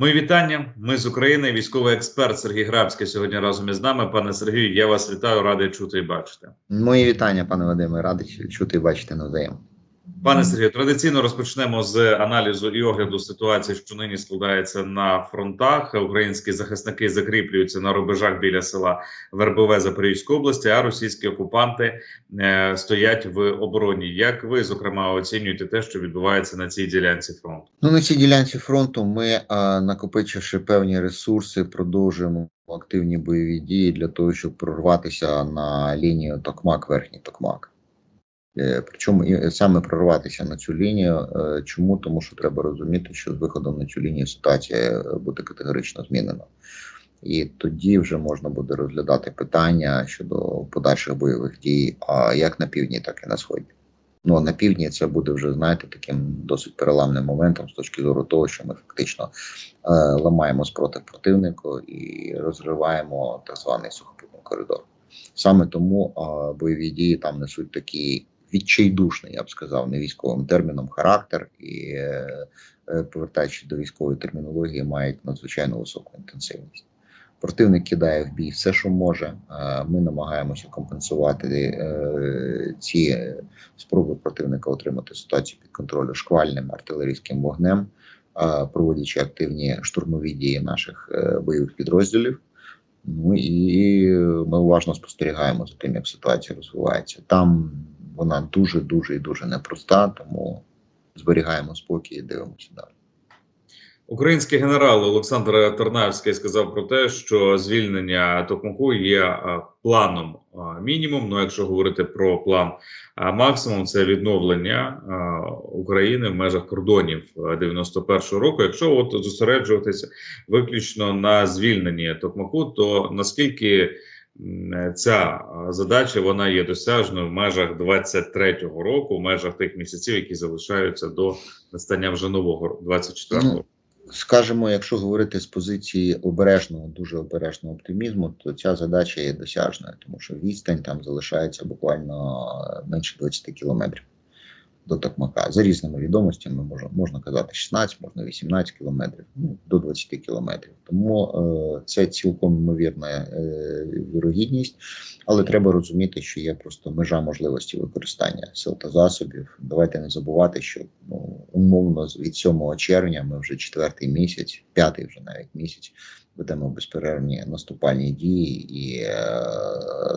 Мої вітання. Ми з України. Військовий експерт Сергій Грабський сьогодні разом із нами. Пане Сергію, я вас вітаю, радий чути і бачити. Мої вітання, пане Вадиме. Радий чути і бачити навзаєм. Пане Сергію, традиційно розпочнемо з аналізу і огляду ситуації, що нині складається на фронтах. Українські захисники закріплюються на рубежах біля села Вербове Запорізької області, а російські окупанти е, стоять в обороні. Як ви зокрема оцінюєте те, що відбувається на цій ділянці фронту? Ну на цій ділянці фронту ми, а, накопичивши певні ресурси, продовжуємо активні бойові дії для того, щоб прорватися на лінію Токмак, верхній Токмак. Е, Причому саме прорватися на цю лінію. е, Чому? Тому що треба розуміти, що з виходом на цю лінію ситуація е, буде категорично змінена. І тоді вже можна буде розглядати питання щодо подальших бойових дій, а як на півдні, так і на сході. Ну а на півдні це буде вже, знаєте, таким досить переламним моментом з точки зору того, що ми фактично е, ламаємо спротив противнику і розриваємо так званий сухопутний коридор. Саме тому е, бойові дії там несуть такий відчайдушний, я б сказав, не військовим терміном характер, і е, е, повертаючись до військової термінології, мають надзвичайно високу інтенсивність. Противник кидає в бій все, що може. Е, Ми намагаємося компенсувати ці спроби противника отримати ситуацію під контролем шквальним артилерійським вогнем, проводячи активні штурмові дії наших бойових підрозділів. Ну і ми уважно спостерігаємо за тим, як ситуація розвивається. Там вона дуже, дуже і дуже непроста, тому зберігаємо спокій і дивимося далі. Український генерал Олександр Тарнавський сказав про те, що звільнення Токмаку є планом мінімум. Ну, якщо говорити про план максимум, це відновлення України в межах кордонів 91-го року. Якщо от зосереджуватися виключно на звільненні Токмаку, то наскільки ця задача вона є досяжною в межах 23-го року, в межах тих місяців, які залишаються до настання вже нового 24-го Ну, року? Скажемо, якщо говорити з позиції обережного, дуже обережного оптимізму, то ця задача є досяжною, тому що відстань там залишається буквально менше 20 кілометрів до Токмака. За різними відомостями можна, можна казати 16, можна 18 кілометрів, ну, до 20 кілометрів. Тому е, це цілком ймовірна е, вірогідність, але треба розуміти, що є просто межа можливості використання сил та засобів. Давайте не забувати, що ну, умовно від 7 червня ми вже четвертий місяць, п'ятий вже навіть місяць ведемо безперервні наступальні дії, і, е,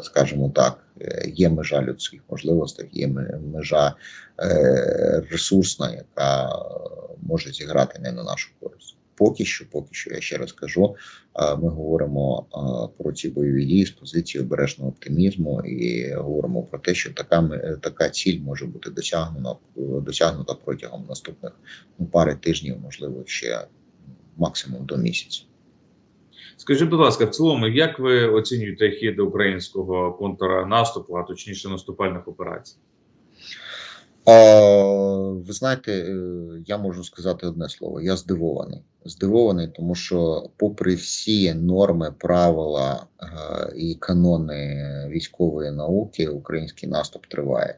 скажімо так, є межа людських можливостей, є межа е, ресурсна, яка може зіграти не на нашу користь. Поки що, поки що, я ще раз кажу, е, ми говоримо е, про ці бойові дії з позиції обережного оптимізму і говоримо про те, що така така ціль може бути досягнена досягнута протягом наступних ну, пари тижнів, можливо, ще максимум до місяця. Скажіть, будь ласка, в цілому, як ви оцінюєте хід українського контрнаступу, а точніше наступальних операцій? А, ви знаєте, е, я можу сказати одне слово: я здивований. Здивований, тому що, попри всі норми, правила е, і канони військової науки, український наступ триває.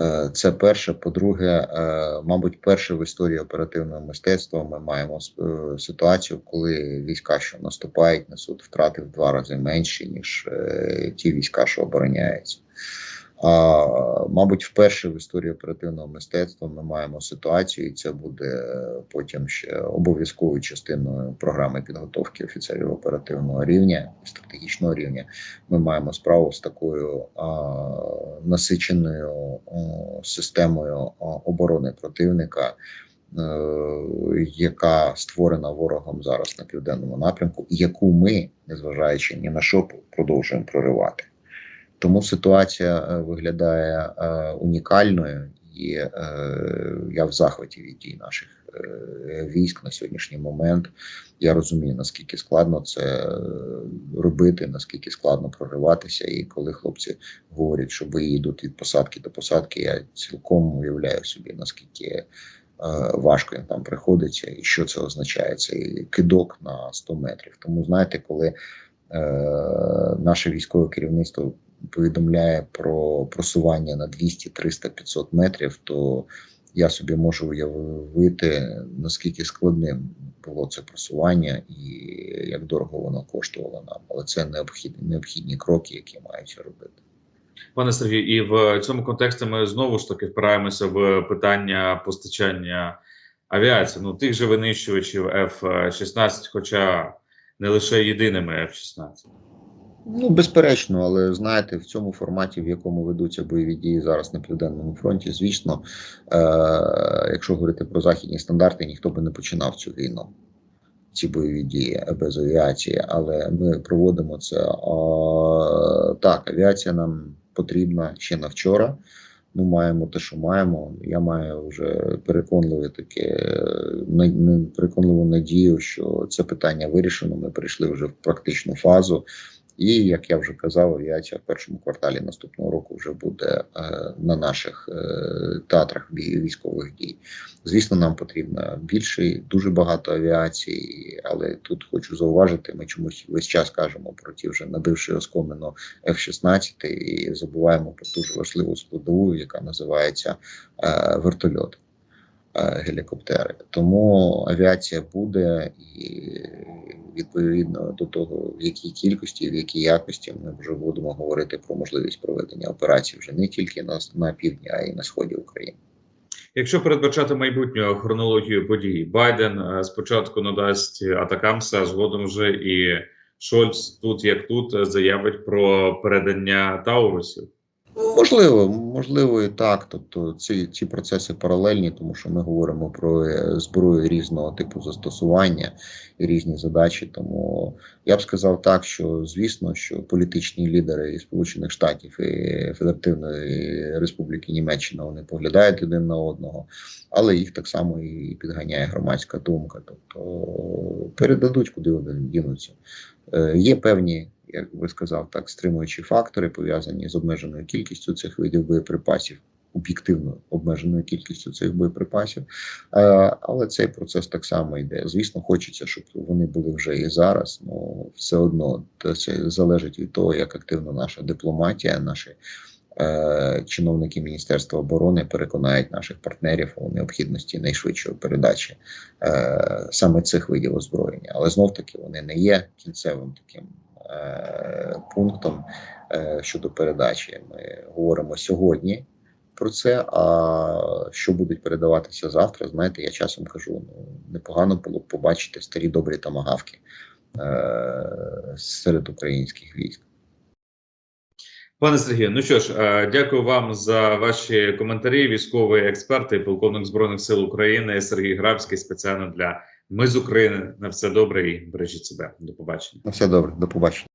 Е, Це перше. По-друге, е, мабуть, перше в історії оперативного мистецтва ми маємо е, ситуацію, коли війська, що наступають, несуть втрати в два рази менші, ніж ті війська, що обороняються. А, мабуть, вперше в історії оперативного мистецтва ми маємо ситуацію, і це буде потім ще обов'язковою частиною програми підготовки офіцерів оперативного рівня і стратегічного рівня. Ми маємо справу з такою а, насиченою системою оборони противника. е, Яка створена ворогом зараз на південному напрямку, яку ми, незважаючи ні на що, продовжуємо проривати. Тому ситуація е, виглядає е, унікальною, і е, я в захваті від дій наших е, військ на сьогоднішній момент. Я розумію, наскільки складно це робити, наскільки складно прориватися. І коли хлопці говорять, що бої йдуть від посадки до посадки, я цілком уявляю собі, наскільки е, важко їм там приходиться, і що це означає. Це кидок на 100 метрів. Тому знаєте, коли е, наше військове керівництво повідомляє про просування на 200, 300, 500 метрів, то я собі можу уявити, наскільки складним було це просування і як дорого воно коштувало нам. Але це необхідні, необхідні кроки, які мають робити. Пане Сергію, і в цьому контексті ми знову ж таки впираємося в питання постачання авіації. Ну, тих же винищувачів F-16, хоча не лише єдиними F-16. Ну, безперечно, але знаєте, в цьому форматі, в якому ведуться бойові дії зараз на південному фронті, звісно, е- якщо говорити про західні стандарти, ніхто би не починав цю війну, ці бойові дії без авіації, але ми проводимо це. А, так, авіація нам потрібна ще на вчора. Ми маємо те, що маємо. Я маю вже переконливе таке переконливу надію, що це питання вирішено. Ми прийшли вже в практичну фазу. І як я вже казав, авіація в першому кварталі наступного року вже буде е, на наших е, театрах військових дій. Звісно, нам потрібно більше, дуже багато авіації, але тут хочу зауважити, ми чомусь весь час кажемо про ті вже набивши оскомину F-16 і забуваємо про дуже важливу складову, яка називається е, вертольот. Гелікоптери, тому авіація буде і відповідно до того, в якій кількості, в якій якості ми вже будемо говорити про можливість проведення операцій вже не тільки на, на півдні, а й на сході України. Якщо передбачати майбутню хронологію подій, Байден е, спочатку надасть атакамса, а згодом вже і Шольц тут як тут е, заявить про передання Таурусів. Можливо, можливо, і так. Тобто ці, ці процеси паралельні, тому що ми говоримо про е, зброю різного типу застосування і різні задачі. Тому я б сказав так, що звісно, що політичні лідери Сполучених Штатів і Федеративної Республіки Німеччина вони поглядають один на одного, але їх так само і підганяє громадська думка. Тобто передадуть, куди вони дінуться. Е, Є певні як би сказав, так, стримуючі фактори, пов'язані з обмеженою кількістю цих видів боєприпасів, об'єктивно обмеженою кількістю цих боєприпасів. Е, але цей процес так само йде. Звісно, хочеться, щоб вони були вже і зараз. Ну все одно це залежить від того, як активно наша дипломатія, наші. е, Чиновники Міністерства оборони переконають наших партнерів у необхідності найшвидшої передачі е, саме цих видів озброєння, але знов таки вони не є кінцевим таким пунктом е, щодо передачі. Ми говоримо сьогодні про це. А що будуть передаватися завтра? Знаєте, я часом кажу: ну непогано було б побачити старі добрі тамагавки е, серед українських військ. Пане Сергію, ну що ж, е, дякую вам за ваші коментарі. Військовий експерт і полковник збройних сил України Сергій Грабський спеціально для Ми з України. На все добре і бережіть себе. До побачення. На все добре, до побачення.